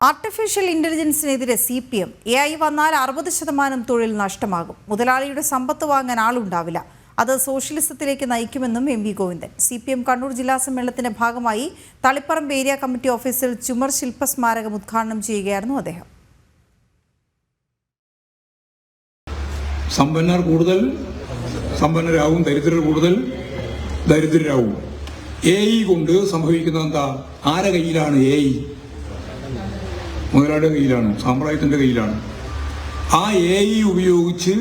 Artificial ഇന്റലിജൻസിനെതിരെ C P M A I വന്നാൽ അറുപത് ശതമാനം തൊഴിൽ നഷ്ടമാകും. മുതലാളിയുടെ സമ്പത്ത് വാങ്ങാൻ ആളുണ്ടാവില്ല. അത് സോഷ്യലിസത്തിലേക്ക് നയിക്കുമെന്നും M V Govindan. C P M Kannur ജില്ലാ സമ്മേളനത്തിന്റെ ഭാഗമായി തളിപ്പറമ്പ് ഏരിയ കമ്മിറ്റി ഓഫീസിൽ ചുമർ ശില്പസ്മാരകം ഉദ്ഘാടനം ചെയ്യുകയായിരുന്നു അദ്ദേഹം. സമ്പന്നർ കൂടുതൽ സമ്പന്നരാകും ദരിദ്രർ കൂടുതൽ ദരിദ്രരാകും എ കൊണ്ട് സംഭവിക്കുന്നത് എന്താ? ആരെ കയ്യിലാണ് എ മുതലാളിയുടെ കയ്യിലാണ് സാമ്രാജ്യത്തിന്റെ കയ്യിലാണ്. ആ എ ഇ ഉപയോഗിച്ച്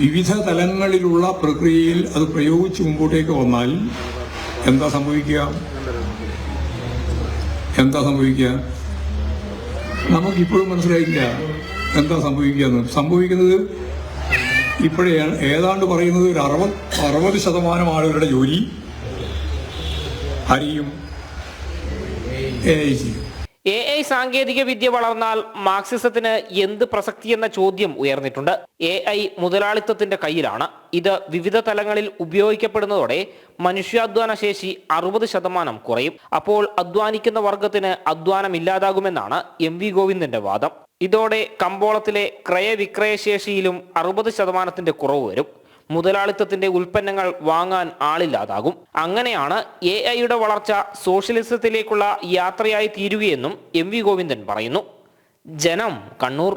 വിവിധ തലങ്ങളിലുള്ള പ്രക്രിയയിൽ അത് പ്രയോഗിച്ച് മുമ്പോട്ടേക്ക് വന്നാൽ എന്താ സംഭവിക്കുക? എന്താ സംഭവിക്കുക? നമുക്കിപ്പോഴും മനസ്സിലായില്ല എന്താ സംഭവിക്കുക എന്ന്. സംഭവിക്കുന്നത് ഇപ്പോഴേ ഏതാണ്ട് പറയുന്നത് ഒരു അറുപത് അറുപത് ശതമാനം ആളുകളുടെ ജോലി അരിയും എ ഐ ചെയ്യും. എ ഐ സാങ്കേതിക വിദ്യ വളർന്നാൽ മാർക്സിസത്തിന് എന്ത് പ്രസക്തി എന്ന ചോദ്യം ഉയർന്നിട്ടുണ്ട്. എ ഐ മുതലാളിത്തത്തിന്റെ കയ്യിലാണ്. ഇത് വിവിധ തലങ്ങളിൽ ഉപയോഗിക്കപ്പെടുന്നതോടെ മനുഷ്യാധ്വാന ശേഷി അറുപത് ശതമാനം കുറയും. അപ്പോൾ അധ്വാനിക്കുന്ന വർഗത്തിന് അധ്വാനം ഇല്ലാതാകുമെന്നാണ് എം വി ഗോവിന്ദന്റെ വാദം. ഇതോടെ കമ്പോളത്തിലെ ക്രയവിക്രയശേഷിയിലും അറുപത് ശതമാനത്തിന്റെ കുറവ് വരും. മുതലാളിത്തത്തിന്റെ ഉൽപ്പന്നങ്ങൾ വാങ്ങാൻ ആളില്ലാതാകും. അങ്ങനെയാണ് എ ഐയുടെ വളർച്ച സോഷ്യലിസത്തിലേക്കുള്ള യാത്രയായി തീരുകയെന്നും എം വി ഗോവിന്ദൻ പറയുന്നു. ജനം കണ്ണൂർ.